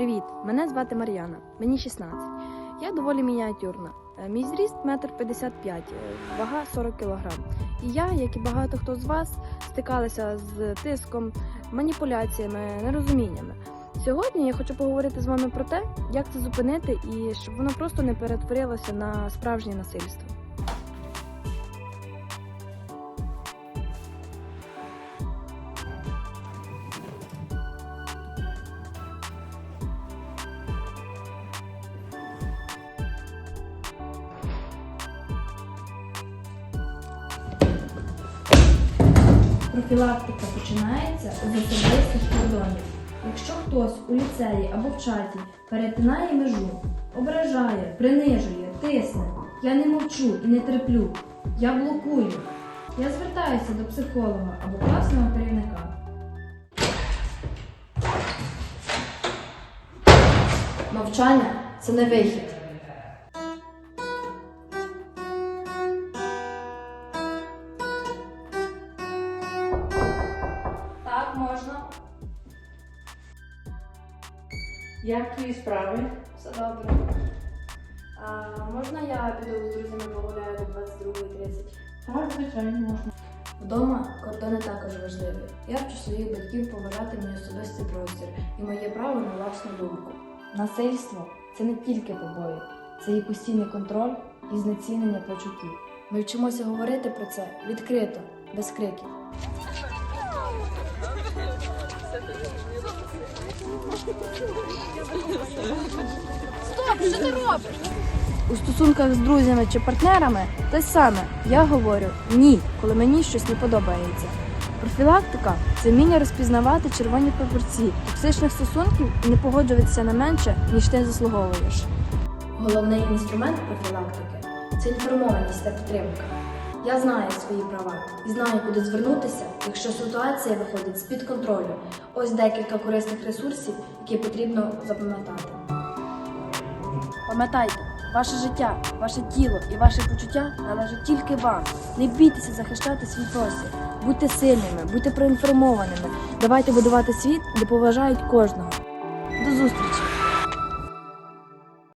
Привіт! Мене звати Мар'яна, мені 16. Я доволі мініатюрна. Е, Мій зріст 1,55 м, вага 40 кг. І я, як і багато хто з вас, стикалася з тиском, маніпуляціями, нерозуміннями. Сьогодні я хочу поговорити з вами про те, як це зупинити і щоб воно просто не перетворилося на справжнє насильство. Профілактика починається з особистих кордонів. Якщо хтось у ліцеї або в чаті перетинає межу, ображає, принижує, тисне, я не мовчу і не терплю, я блокую. Я звертаюся до психолога або класного керівника. Мовчання це не вихід. Як твої справи? Все добре. А, можна я піду з друзями погуляю до 22.30? Так, звичайно, можна. Вдома кордони також важливі. Я вчу своїх батьків поважати мій особистий простір і моє право на власну думку. Насильство це не тільки побої, це і постійний контроль і знецінення почуттів. Ми вчимося говорити про це відкрито, без криків. У стосунках з друзями чи партнерами те саме. Я говорю ні, коли мені щось не подобається. Профілактика це вміння розпізнавати червоні прапорці токсичних стосунків і не погоджуватися на менше, ніж ти заслуговуєш. Головний інструмент профілактики це інформованість та підтримка. Я знаю свої права і знаю, куди звернутися, якщо ситуація виходить з-під контролю. Ось декілька корисних ресурсів, які потрібно запам'ятати. Пам'ятайте, ваше життя, ваше тіло і ваше почуття належать тільки вам. Не бійтеся захищати свій простір. Будьте сильними, будьте проінформованими. Давайте будувати світ, де поважають кожного. До зустрічі!